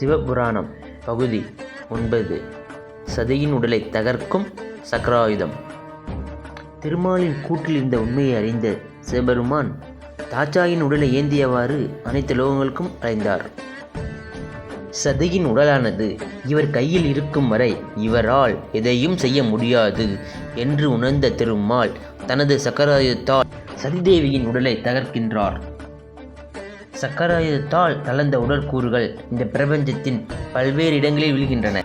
சிவபுராணம் பகுதி ஒன்பது. சதியின் உடலை தகர்க்கும் சக்கராயுதம். திருமாலின் கூற்றில் இருந்த உண்மையை அறிந்த சிவபெருமான் தாச்சாயின் உடலை ஏந்தியவாறு அனைத்து லோகங்களுக்கும் அழைந்தார். சதியின் உடலானது இவர் கையில் இருக்கும் வரை இவரால் எதையும் செய்ய முடியாது என்று உணர்ந்த திருமால் தனது சக்கராயுதத்தால் சதிதேவியின் உடலை தகர்க்கின்றார். சக்கராயுதத்தால் தளர்ந்த உடற்கூறுகள் இந்த பிரபஞ்சத்தின் பல்வேறு இடங்களில் விழுகின்றன.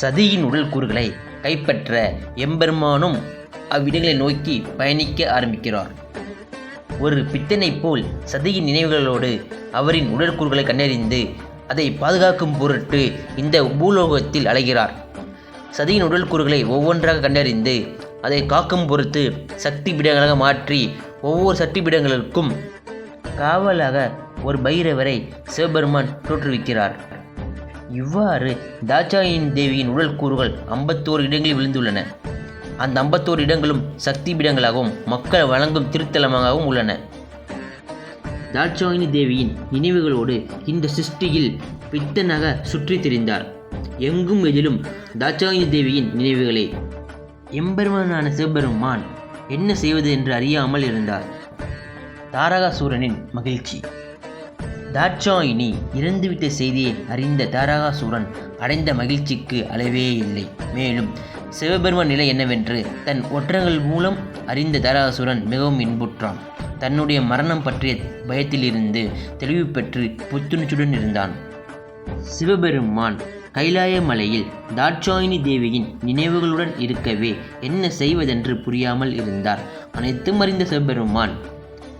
சதியின் உடல்கூறுகளை கைப்பற்ற எம்பெருமானும் அவ்விடங்களை நோக்கி பயணிக்க ஆரம்பிக்கிறார். ஒரு பித்தனைப் போல் சதியின் நினைவுகளோடு அவரின் உடற்கூறுகளை கண்டறிந்து அதை பாதுகாக்கும் பொருட்டு இந்த பூலோகத்தில் அலைகிறார். சதியின் உடல்கூறுகளை ஒவ்வொன்றாக கண்டறிந்து அதை காக்கும் பொருட்டு சக்தி பீடங்களாக மாற்றி ஒவ்வொரு சக்தி பீடங்களுக்கும் காவலாக ஒரு பைரவரை சிவபெருமான் தோற்றுவிக்கிறார். இவ்வாறு தாட்சாயின் தேவியின் உடல் கூறுகள் ஐம்பத்தோரு இடங்களில் விழுந்துள்ளன. அந்த ஐம்பத்தோரு இடங்களும் சக்தி பீடங்களாகவும் மக்கள் வழங்கும் திருத்தலமாகவும் உள்ளன. தாட்சாயினி தேவியின் நினைவுகளோடு இந்த சிருஷ்டியில் பித்தனாக சுற்றி திரிந்தார். எங்கும் எதிலும் தாட்சாயினி தேவியின் நினைவுகளே. எம்பெருமானான சிவபெருமான் என்ன செய்வது என்று அறியாமல் இருந்தார். தாரகாசூரனின் மகிழ்ச்சி. தாட்சாயினி இறந்துவிட்ட செய்தியை அறிந்த தாராகாசுரன் அடைந்த மகிழ்ச்சிக்கு அளவே இல்லை. மேலும் சிவபெருமான் நிலை என்னவென்று தன் ஒற்றங்கள் மூலம் அறிந்த தாரகாசுரன் மிகவும் இன்புற்றான். தன்னுடைய மரணம் பற்றிய பயத்திலிருந்து தெளிவு பெற்று புத்துணர்ச்சியுடன் இருந்தான். சிவபெருமான் கைலாய மலையில் தாட்சாயினி தேவியின் நினைவுகளுடன் இருக்கவே என்ன செய்வதென்று புரியாமல் இருந்தார். அனைத்தும் அறிந்த சிவபெருமான்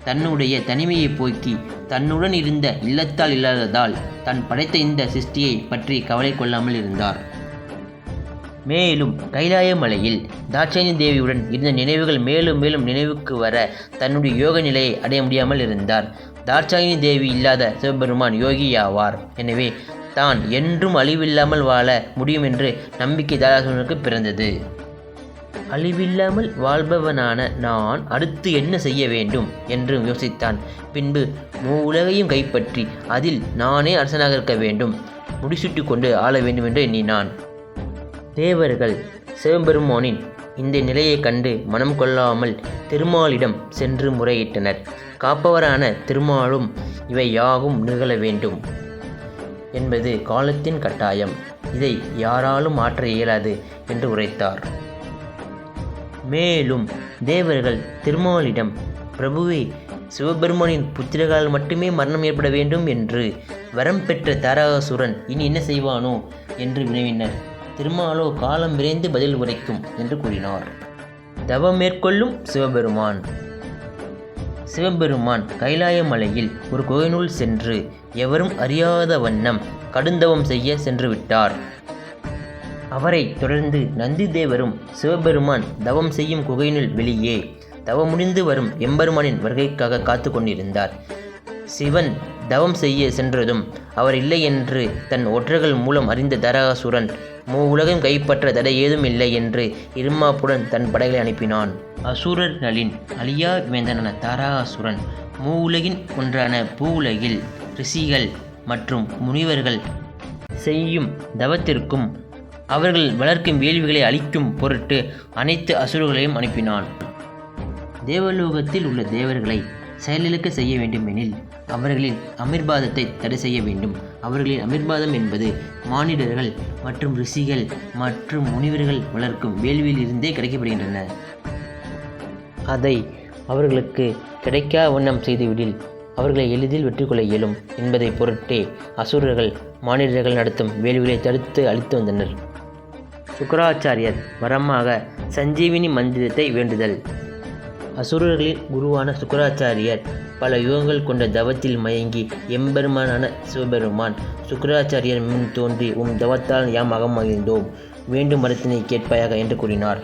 தன்னுடைய தனிமையை போக்கி தன்னுடன் இருந்த இல்லத்தால் இல்லாததால் தன் படைத்த இந்த சிருஷ்டியை பற்றி கவலை கொள்ளாமல் இருந்தார். மேலும் கைலாய மலையில் தாட்சாயணி தேவியுடன் இருந்த நினைவுகள் மேலும் மேலும் நினைவுக்கு வர தன்னுடைய யோக நிலையை அடைய முடியாமல் இருந்தார். தாட்சாயினி தேவி இல்லாத சிவபெருமான் யோகியாவார். எனவே தான் என்றும் அழிவில்லாமல் வாழ முடியும் என்று நம்பிக்கை தாராசுரனுக்கு பிறந்தது. அழிவில்லாமல் வாழ்பவனான நான் அடுத்து என்ன செய்ய வேண்டும்? என்று யோசித்தான். பின்பு மூ உலகையும் கைப்பற்றி அதில் நானே அரசனாக இருக்க வேண்டும். முடிசுட்டு கொண்டு ஆள வேண்டும் என்று எண்ணினான். தேவர்கள் சிவபெருமானின் இந்த நிலையைக் கண்டு மனம் கொள்ளாமல் திருமாலிடம் சென்று முறையிட்டனர். காப்பவரான திருமாலும் இவை யாகும் நிகழ வேண்டும் என்பது காலத்தின் கட்டாயம். இதை யாராலும் மாற்ற இயலாது என்று உரைத்தார். மேலும் தேவர்கள் திருமாலிடம் பிரபுவே சிவபெருமானின் புத்திரகால் மட்டுமே மரணம் ஏற்பட வேண்டும் என்று வரம் பெற்ற தாராசுரன் இனி என்ன செய்வானோ? என்று வினவினர். திருமாலோ காலம் விரைந்து பதில் உரைக்கும் என்று கூறினார். தவம் மேற்கொள்ளும் சிவபெருமான். சிவபெருமான் கைலாய மலையில் ஒரு கோயினுள் சென்று எவரும் அறியாத வண்ணம் கடுந்தவம் செய்ய சென்று விட்டார். அவரை தொடர்ந்து நந்தி தேவரும் சிவபெருமான் தவம் செய்யும் குகையினுள் வெளியே தவம் முடிந்து வரும் எம்பெருமானின் வருகைக்காக காத்து கொண்டிருந்தார். சிவன் தவம் செய்ய சென்றதும் அவர் இல்லை என்று தன் ஒற்றர்கள் மூலம் அறிந்த தரகாசுரன் மூ உலகம் கைப்பற்ற தடை ஏதும் இல்லை என்று இருமாப்புடன் தன் படைகளை அனுப்பினான். அசுரர்களின் அழியா வேந்தனான தாராசுரன் மூ உலகின் ஒன்றான பூ உலகில் ரிஷிகள் மற்றும் முனிவர்கள் செய்யும் தவத்திற்கும் அவர்கள் வளர்க்கும் வேள்விகளை அழிக்கும் பொருட்டு அனைத்து அசுரர்களையும் அனுப்பினான். தேவலோகத்தில் உள்ள தேவர்களை செயலிழக்க செய்ய வேண்டுமெனில் அவர்களின் அமிர்பாதத்தை தடை செய்ய வேண்டும். அவர்களின் அமிர்பாதம் என்பது மானிடர்கள் மற்றும் ரிஷிகள் மற்றும் முனிவர்கள் வளர்க்கும் வேள்வியில் இருந்தே கிடைக்கப்படுகின்றன. அதை அவர்களுக்கு கிடைக்கா வண்ணம் செய்துவிடில் அவர்களை எளிதில் வெற்றி கொள்ள இயலும் என்பதை பொருட்டே அசுரர்கள் மானிடர்கள் நடத்தும் வேள்விகளை தடுத்து அளித்து வந்தனர். சுக்கராச்சாரியர் வரமாக சஞ்சீவினி மந்திரத்தை வேண்டுதல். அசுரர்களின் குருவான சுக்கராச்சாரியர் பல யுகங்கள் கொண்ட தவத்தில் மயங்கி எம்பெருமானான சிவபெருமான் சுக்கராச்சாரியர் முன் தோன்றி உம் தவத்தால் யாம் அகமகிழ்ந்தோம் வேண்டும் வரத்தினை கேட்பாயாக என்று கூறினார்.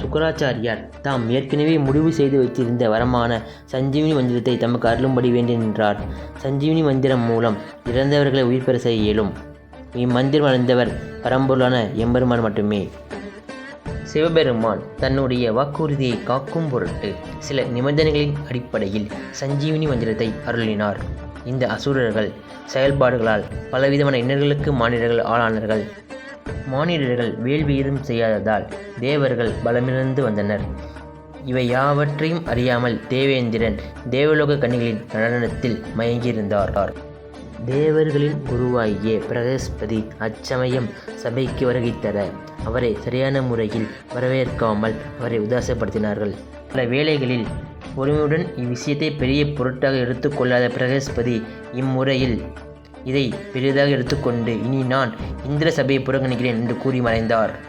சுக்கராச்சாரியார் தாம் ஏற்கனவே முடிவு செய்து வைத்திருந்த வரமான சஞ்சீவினி மந்திரத்தை தமக்கு அருளும்படி வேண்டி நின்றார். சஞ்சீவினி மந்திரம் மூலம் இறந்தவர்களை உயிர் பெற செய்ய இயலும். இம்மந்திரம் அடைந்தவர் பரம்பொருளான எம்பெருமான் மட்டுமே. சிவபெருமான் தன்னுடைய வாக்குறுதியை காக்கும் பொருட்டு சில நிபந்தனைகளின் அடிப்படையில் சஞ்சீவினி மந்திரத்தை அருளினார். இந்த அசுரர்கள் செயல்பாடுகளால் பலவிதமான இன்னர்களுக்கு மானிடர்கள் ஆளானார்கள். மானிடர்கள் வேள்வியும் செய்யாததால் தேவர்கள் பலமிழந்து வந்தனர். இவை யாவற்றையும் அறியாமல் தேவேந்திரன் தேவலோக கன்னிகளின் நடனத்தில் மயங்கியிருந்தார். தேவர்களின் குருவாகிய பிரகஸ்பதி அச்சமயம் சபைக்கு வருகை தர அவரை சரியான முறையில் வரவேற்காமல் அவரை உதாசப்படுத்தினார்கள் பல வேளைகளில் பொறுமையுடன் இவ்விஷயத்தை பெரிய பொருட்டாக எடுத்துக்கொள்ளாத பிரகஸ்பதி இம்முறையில் இதை பெரிதாக எடுத்துக்கொண்டு இனி நான் இந்திர சபையை புறக்கணிக்கிறேன் என்று கூறி மறைந்தார்.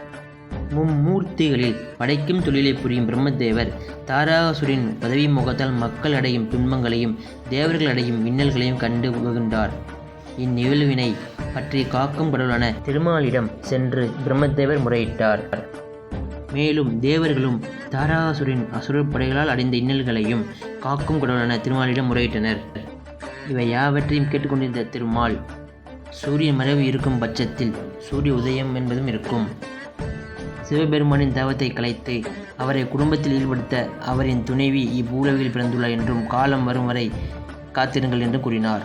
மும்மூர்த்திகளில் படைக்கும் தொழிலை புரியும் பிரம்மதேவர் தாராசுரின் பதவி முகத்தால் மக்கள் அடையும் துன்பங்களையும் தேவர்கள் அடையும் இன்னல்களையும் கண்டு உகின்றார் இந்நிகழ்வினை பற்றி காக்கும் கடவுளான திருமாலிடம் சென்று பிரம்மதேவர் முறையிட்டார். மேலும் தேவர்களும் தாராசுரின் அசுரப் படைகளால் அடைந்த இன்னல்களையும் காக்கும் கடவுளான திருமாலிடம் முறையிட்டனர். இவை யாவற்றையும் கேட்டுக்கொண்டிருந்த திருமால் சூரியன் மறைவு இருக்கும் பட்சத்தில் சூரிய உதயம் என்பதும் இருக்கும். சிவபெருமானின் தவத்தை கலைத்து அவரை குடும்பத்தில் ஈடுபடுத்த அவரின் துணைவி இப்பூலகில் பிறந்துள்ளார் என்றும் காலம் வரும் வரை காத்திருங்கள் என்று கூறினார்.